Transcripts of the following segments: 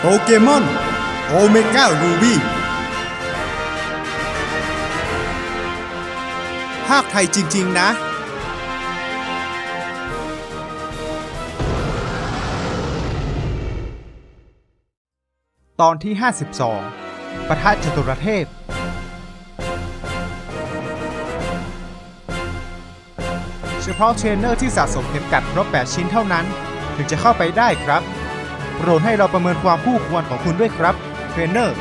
โปเกมอนโอเมก้ารูบี้ภาคไทยจริง ๆ นะ ตอนที่ 52 ประทัดจตุรเทพ เฉพาะเทรนเนอร์ที่สะสมเข็มกัดครบ 8 ชิ้นเท่านั้น ถึงจะเข้าไปได้ครับ โปรดให้เราประเมินความผู้ควรของคุณด้วยครับ เทรนเนอร์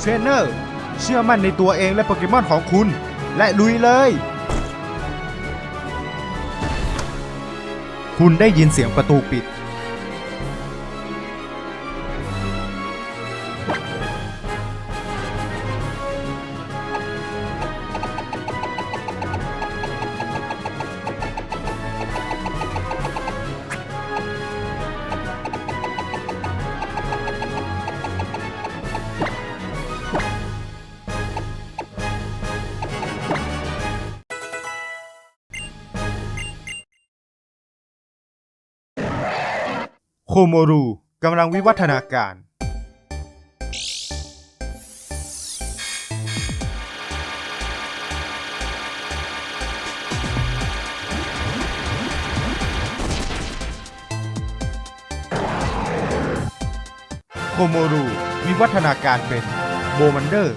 เทรนเนอร์ เชื่อมั่นในตัวเองและโปเกมอนของคุณ และลุยเลย คุณได้ยินเสียงประตูปิด โคโมรูกำลังวิวัฒนาการ โคโมรูวิวัฒนาการเป็นโบมันเดอร์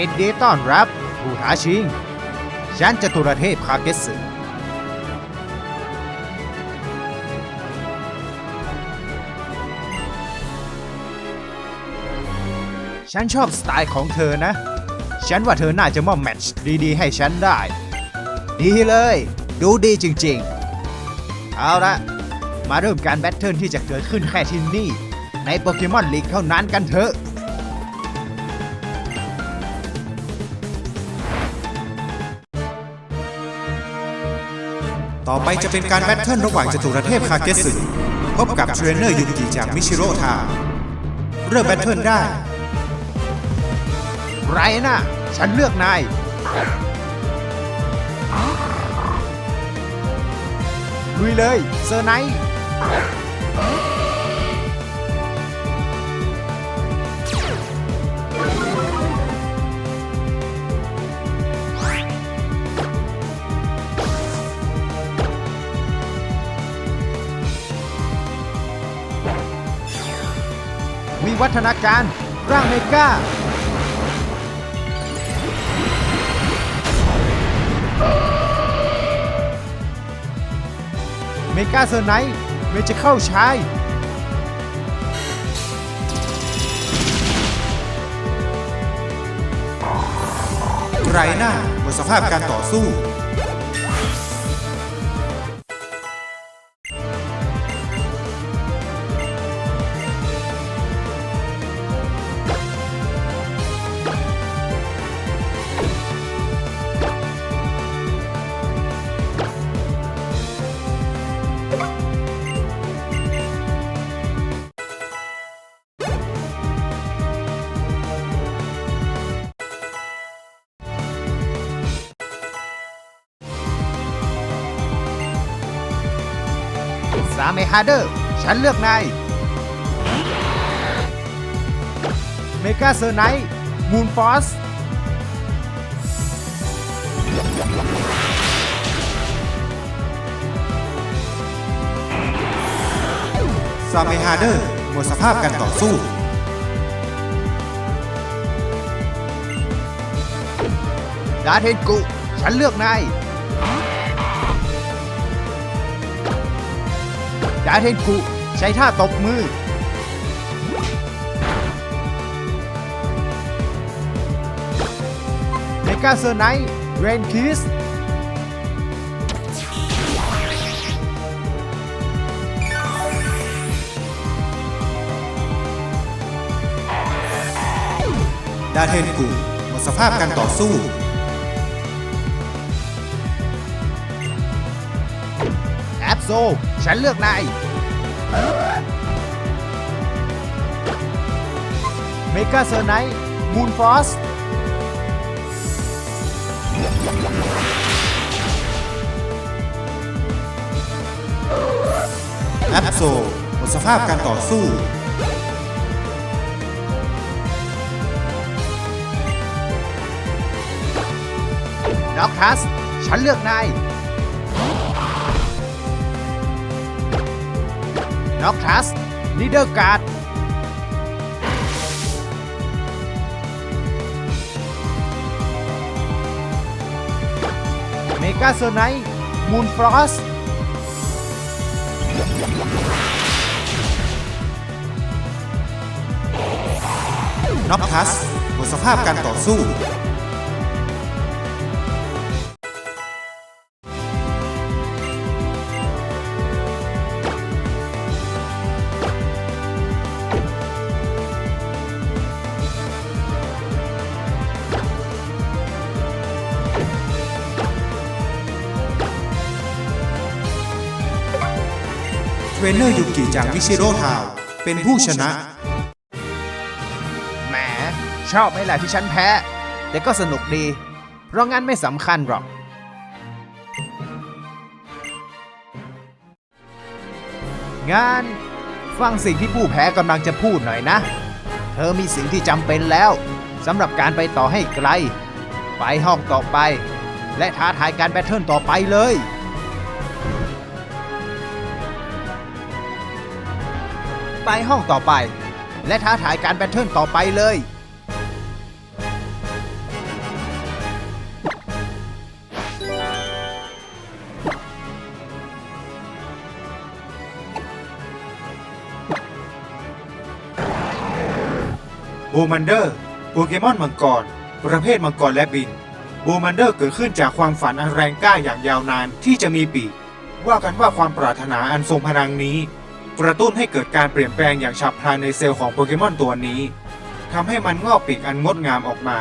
ยินดีต้อนรับผู้ท้าชิง ฉันจตุรเทพคาเกสึ ฉันชอบสไตล์ของเธอนะ ฉันว่าเธอน่าจะมอบแมตช์ดีๆ ให้ฉันได้ ดีเลย ดูดีจริงๆ เอาละ มาเริ่มการแบทเทิลที่จะเกิดขึ้นแค่ที่นี่ ในโปเกมอนลีกเท่านั้นกันเถอะ ต่อไปจะเป็นการแบทเทิลระหว่างจตุรเทพคาเกสึพบกับเทรนเนอร์ยุกิจากมิชิโร่ทาเริ่มแบทเทิลได้ ไรนะฉันเลือกนาย ลุยเลย เซอร์ไนท์ วัฒนาการ ร่างเมกาเมกาเซอร์ไนท์เมจิเข้าชายไรหน้าหมดสภาพการต่อสู้ เมฮาเดอร์ ฉันเลือกนายเมกาเซอร์ไนท์มูนฟอสซาเมฮาเดอร์หมดสภาพการต่อสู้ ดาเทนกุ ฉันเลือกนาย ดาเทนกุใช้ท่าตบมือ เมกาเซอร์ไนท์เรนคิสดาเทนกุหมดสภาพการต่อสู้ ซ ฉันเลือกนายเมกาเซอร์ไนท์มูนฟอสแอปโซหมดสภาพการต่อสู้ด็อกทัส ฉันเลือกนาย ด็อกทัสลีเดอร์การ์ดเมกาเซไนท์มูนฟรอสน็อกทัสหมดสภาพการต่อสู้ เทรนเนอร์ยุกิจากวิชิโรทาวเป็นผู้ชนะ แหม ชอบไหมล่ะที่ฉันแพ้ แต่ก็สนุกดี เพราะงั้นไม่สำคัญหรอก งานฟังสิ่งที่ผู้แพ้กำลังจะพูดหน่อยนะ เธอมีสิ่งที่จำเป็นแล้วสำหรับการไปต่อให้ไกล ไปห้องต่อไป และท้าทายการแบทเทิลต่อไปเลย ไปห้องต่อไป และท้าทายการแบทเทิลต่อไปเลยโบมันเดอร์โปเกมอนมังกร ประเภทมังกรและบินโบมันเดอร์เกิดขึ้นจากความฝันอันแรงกล้าอย่างยาวนานที่จะมีปีกว่ากันว่าความปรารถนาอันทรงพลังนี้ กระตุ้นให้เกิดการเปลี่ยนแปลงอย่างฉับพลันในเซลล์ของโปเกมอนตัวนี้ทำให้มันงอกปีกอันงดงามออกมา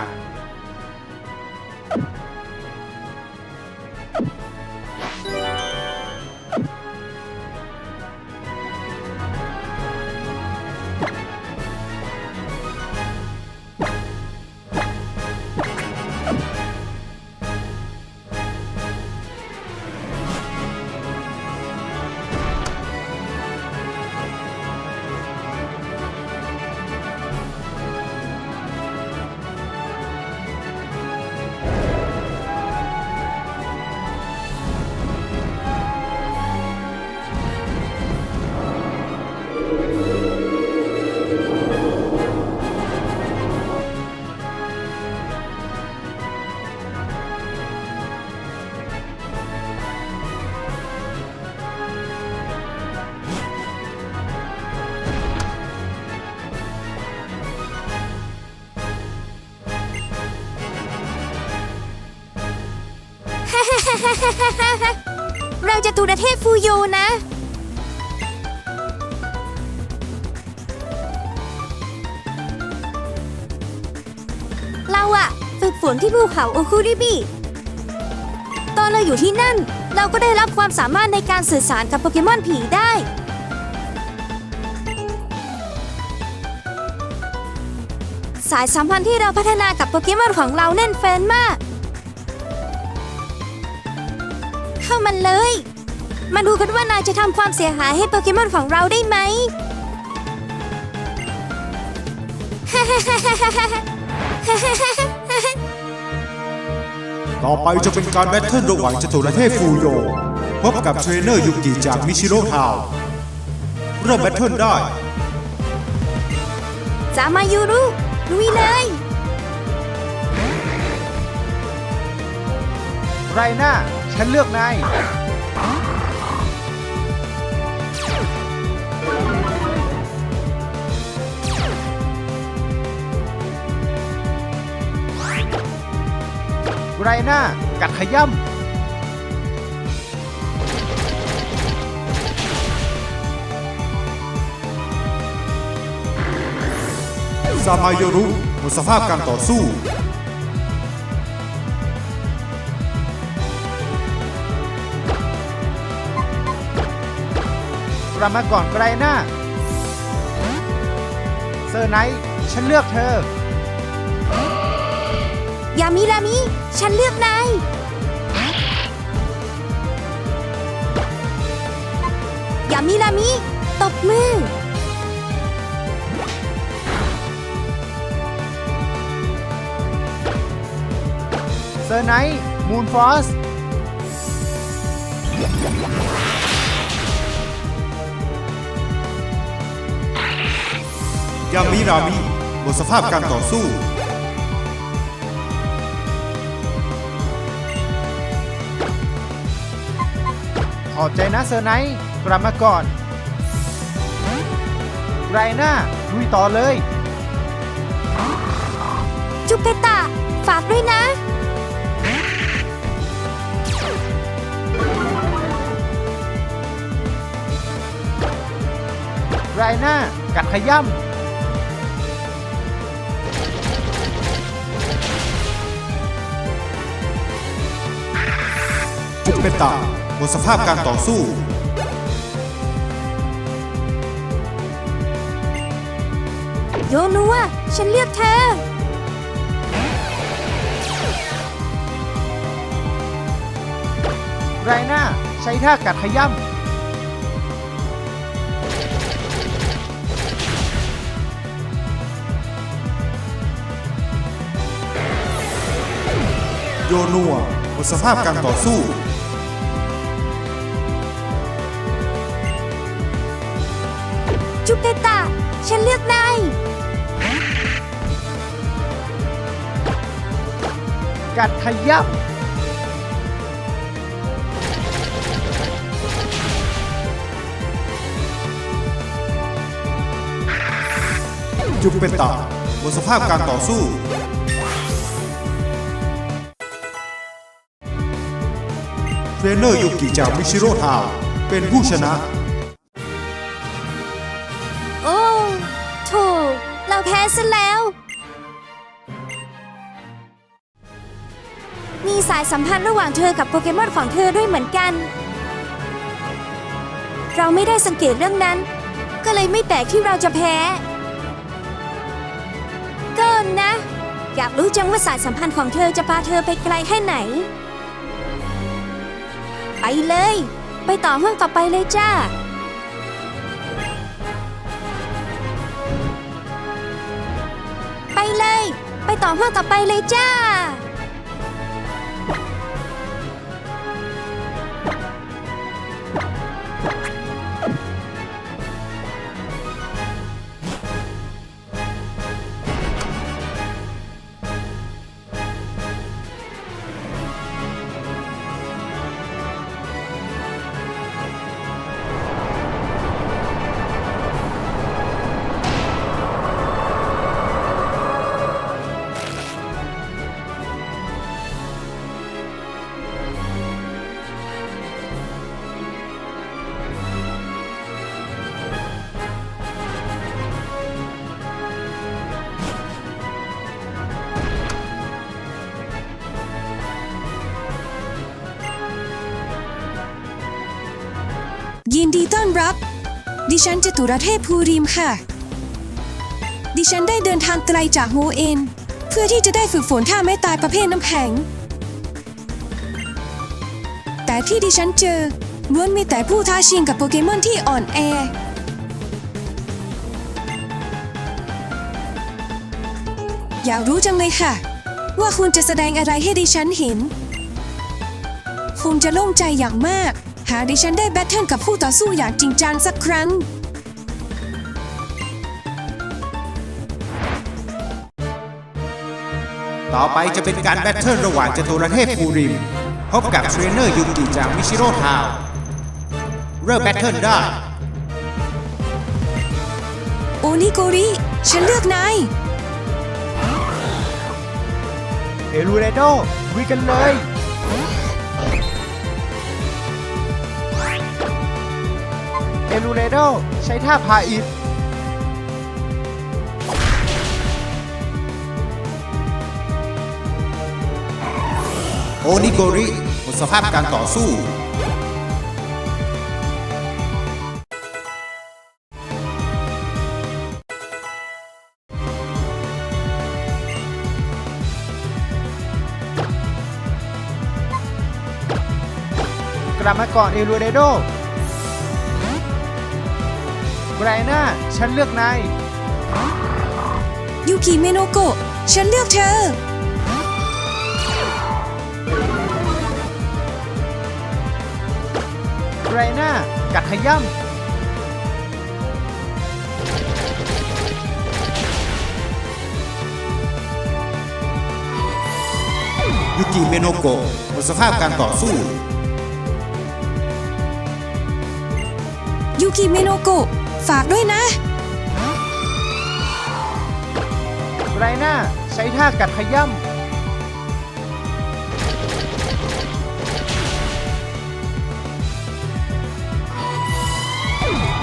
จะตูดเทพฟูโยนะ เราอะฝึกฝนที่ภูเขาโอคุริบิ ตอนเราอยู่ที่นั่น เราก็ได้รับความสามารถในการสื่อสารกับโปเกมอนผีได้ สายสัมพันธ์ที่เราพัฒนากับโปเกมอนของเราแน่นแฟนมาก เข้ามันเลย มาดูกันว่านายจะทำความเสียหายให้โปเกมอนของเราได้ไหม ต่อไปจะเป็นการแบทเทิลระหว่างจตุรเทพฟูโย พบกับเทรนเนอร์ยุกิจากมิชิโร่ทาวน์เริ่มแบทเทิลได้สามายูรุลุยเลยไรหน้า ฉันเลือกนาย ไรหน้า กัดขย่ำซามาโยรุหมดสภาพการต่อสู้ กลับมาก่อนไกลหน้า เซอร์ไนท์ฉันเลือกเธอ ยามิรามิ ฉันเลือกนายยามิรามิ ตบมือ เซอร์ไนท์มูนฟอสยามิรามิหมดสภาพการต่อสู้ ขอบใจนะเซอร์ไนท์กลับมาก่อน ไรหน้าลุยต่อเลยจุเปตะ ฝากด้วยนะ ไรหน้ากัดขย่จุกเป็นตา หมดสภาพการต่อสู้ โยนัวฉันเลือกเธอำไรหน้าใช้ท่ากัดขย่ำโยนัวหมดสภาพการต่อสู้ จุเปตะ ฉันเลือกนายกัดขย่ำจุกเป็นตาหมดสภาพการต่อสู้ เทรนเนอร์ยุกิจากมิชิโร่ทาวน์เป็นผู้ชนะ ซะแล้ว มีสายสัมพันธ์ระหว่างเธอกับโปเกมอนของเธอด้วยเหมือนกัน เราไม่ได้สังเกตเรื่องนั้น ก็เลยไม่แปลกที่เราจะแพ้ก็นะ อยากรู้จังว่าสายสัมพันธ์ของเธอจะพาเธอไปไกลแค่ไหน ไปเลย ไปต่อห้องต่อไปเลยจ้า ต่อห้อต่อไปเลยจ้า ดิฉันจตุรเทพภูริมค่ะ ดิฉันได้เดินทางไกลจากโฮเอนเพื่อที่จะได้ฝึกฝนท่าไม้ตายประเภทน้ำแข็ง แต่ที่ดิฉันเจอล้วนมีแต่ผู้ท้าชิงกับโปเกมอนที่อ่อนแอ อยากรู้จังเลยค่ะ ว่าคุณจะแสดงอะไรให้ดิฉันเห็นคุณจะโล่งใจอย่างมาก หากดิฉันได้แบทเทิลกับผู้ต่อสู้อย่างจริงจังสักครั้ง ต่อไปจะเป็นการแบทเทิลระหว่างจตุรเทพภูริม พบกับเทรนเนอร์ยุกิจากมิชิโร่ทาวน์เริ่มแบทเทิลได้ โอนิโกริ ฉันเลือกนาย เอลูเรโดลุยกันเลย ลูเรโดใช้ท่าพาอิดโอนิโกริหมดสภาพการต่อสู้ กลับมาก่อนเอลูเรโด ไบรน่าฉันเลือกนาย ยูกิเมโนโกะฉันเลือกเธอ ไบรน่ากัดขย่ำยุกิเมโนโกะหมดสภาพการต่อสู้ ยูกิเมโนโกะ ฝากด้วยนะ ไรน่าใช้ท่ากัดขย่ำ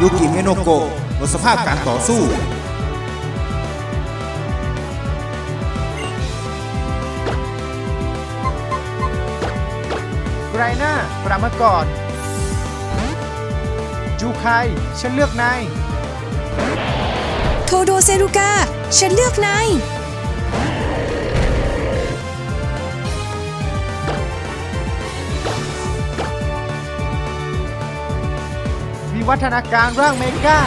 ยูกิเมโนโกะหมดสภาพการต่อสู้ ไรน่ากลับมาก่อน จูไคฉันเลือกนายโทโดเซรุกาฉันเลือกนายวิวัฒนาการร่างเมกา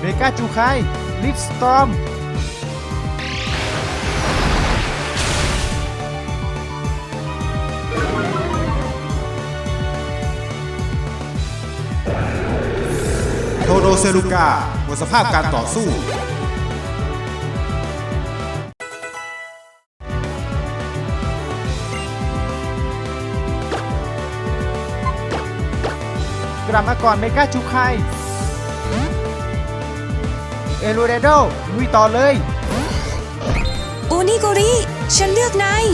เมกาจูไคลิฟสตอม เซรุกาหมดสภาพการต่อสู้ กลับมาก่อนเมกาจูไคเอลูเรโดลุยต่อเลย โอนิโกริ ฉันเลือกนาย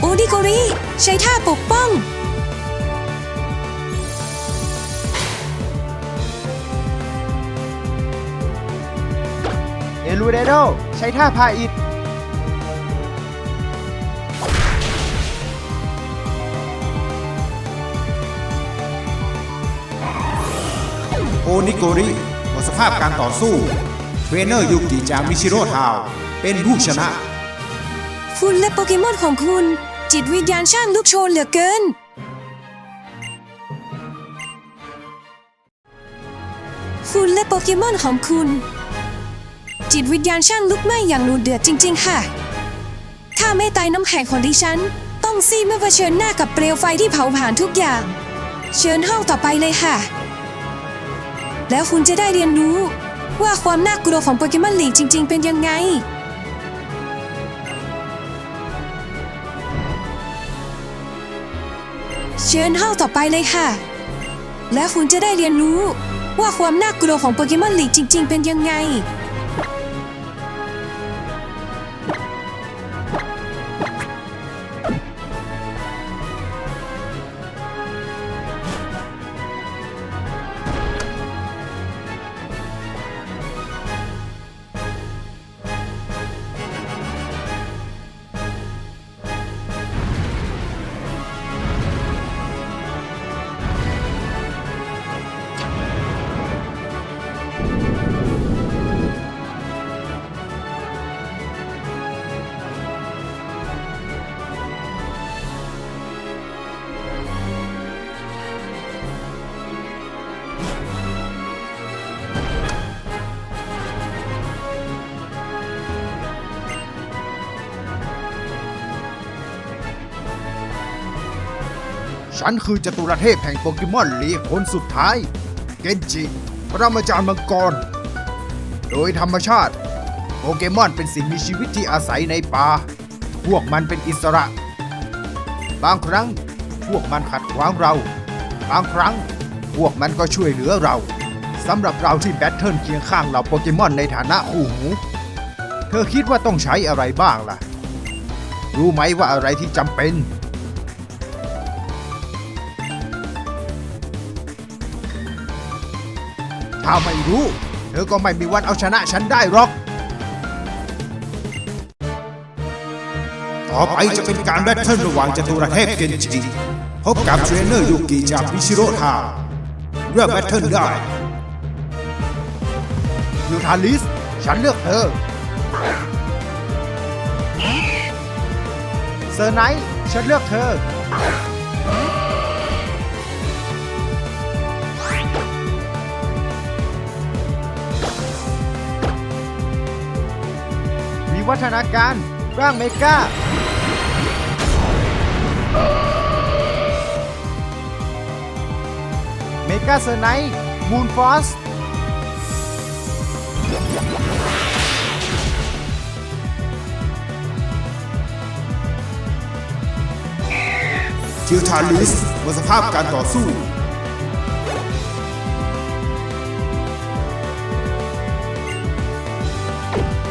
โอนิโกริ ใช้ท่าปกป้อง เอลูเรโดใช้ท่าพาอิดโอนิโกริหมดสภาพการต่อสู้ เทรนเนอร์ยุกิจากมิชิโร่ทาวน์เป็นผู้ชนะ คุณและโปเกมอนของคุณ จิตวิญญาณช่างลูกโชนเหลือเกิน คุณและโปเกมอนของคุณ จิตวิญญาณช่างลุกไหม้อย่างดูเดือดจริง ๆ ค่ะถ้าไม่ตายน้ำแข็งของดิฉัน ต้องซีเมื่อเผชิญหน้ากับเปลวไฟที่เผาผลาญทุกอย่าง เชิญห้องต่อไปเลยค่ะ แล้วคุณจะได้เรียนรู้ ว่าความน่ากลัวของโปเกมอนลีกจริง ๆ เป็นยังไงเชิญห้องต่อไปเลยค่ะ และคุณจะได้เรียนรู้ว่าความน่ากลัวของโปเกมอนลีกจริง ๆ เป็นยังไง ฉันคือจตุรเทพแห่งโปเกมอนลีคนสุดท้าย เกนจิปรมาจารย์มังกร โดยธรรมชาติ โปเกมอนเป็นสิ่งมีชีวิตที่อาศัยในป่า พวกมันเป็นอิสระ บางครั้งพวกมันขัดขวางเรา บางครั้งพวกมันก็ช่วยเหลือเราสำหรับเราที่แบทเทิลเคียงข้างเหล่าโปเกมอนในฐานะคู่หู เธอคิดว่าต้องใช้อะไรบ้างล่ะ รู้ไหมว่าอะไรที่จำเป็น ถ้าไม่รู้ เธอก็ไม่มีวันเอาชนะฉันได้หรอก ต่อไปจะเป็นการแบทเทิลระหว่างจตุรเทพเกนจิพบกับเทรนเนอร์ยูกิจากมิชิโร่ทาเลือกแบทเทิลได้ยูทาลิส ฉันเลือกเธอ เซอร์ไนท์ฉันเลือกเธอ วิวัฒนาการ ร่างเมกาเมกาเซอร์ไนท์มูนฟอสทิวทาลิสบนสภาพการต่อสู้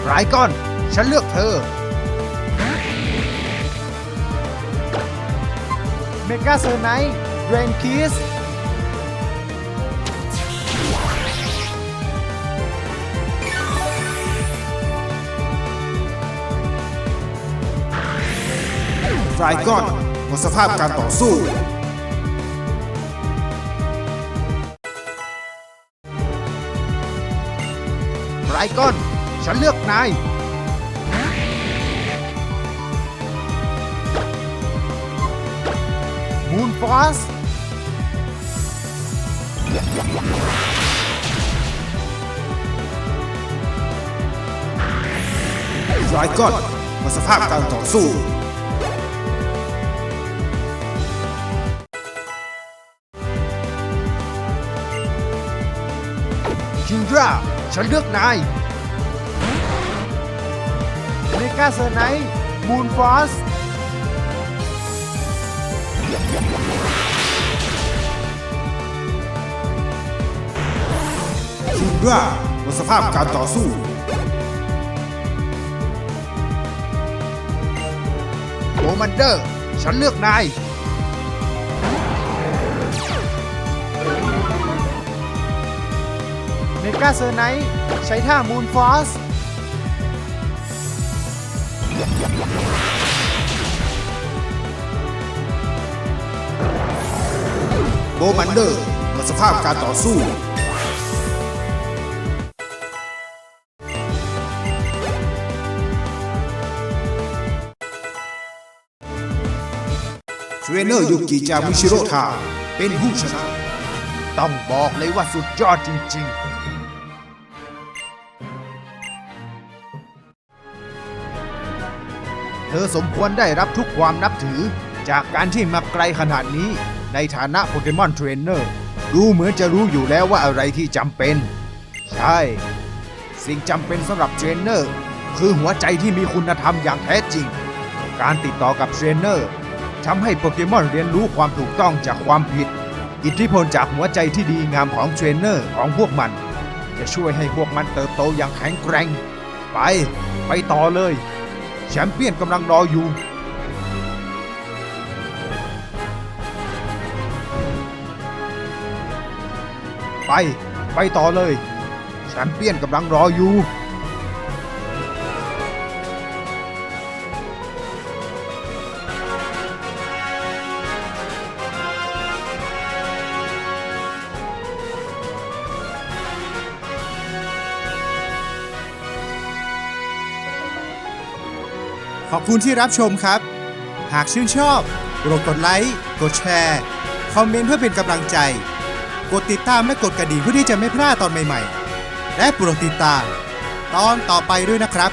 ไรก้อน ฉันเลือกเธอ เมกาเซอร์ไนท์เรนคิสไฟกอนบนสภาพการต่อสู้ไรก้อน ฉันเลือกนาย มูนฟอสไฟกอนบนสภาพการต่อสู้คิงดราฉันเลือกนายเมกาเซอร์ไนท์มูนฟอส คิงราบนสภาพการต่อสู้โอมันเดอร์ ฉันเลือกนาย เมกาเซอร์ไนท์ใช้ท่ามูนฟอส โบมันเดอร์บนสภาพการต่อสู้ เทรนเนอร์ยูกิจามิชิโร่ทาเป็นผู้ชนะ ต้องบอกเลยว่าสุดยอดจริงๆ เธอสมควรได้รับทุกความนับถือจากการที่มาไกลขนาดนี้ ในฐานะโปเกมอนเทรนเนอร์ดูเหมือนจะรู้อยู่แล้วว่าอะไรที่จำเป็น ใช่ สิ่งจำเป็นสำหรับเทรนเนอร์คือหัวใจที่มีคุณธรรมอย่างแท้จริง การติดต่อกับเทรนเนอร์ทำให้โปเกมอนเรียนรู้ความถูกต้องจากความผิด อิทธิพลจากหัวใจที่ดีงามของเทรนเนอร์ของพวกมัน จะช่วยให้พวกมันเติบโตอย่างแข็งแกร่ง ไป ไปต่อเลย แชมเปี้ยนกำลังรออยู่ ไป ไปต่อเลยแชมเปี้ยนกำลังรออยู่ขอบคุณที่รับชมครับ หากชื่นชอบโปรดกดไลค์ กดแชร์ คอมเมนต์เพื่อเป็นกำลังใจ กดติดตามและกดกระดิ่งเพื่อที่จะไม่พลาดตอนใหม่ๆ และโปรดติดตาม ตอนต่อไปด้วยนะครับ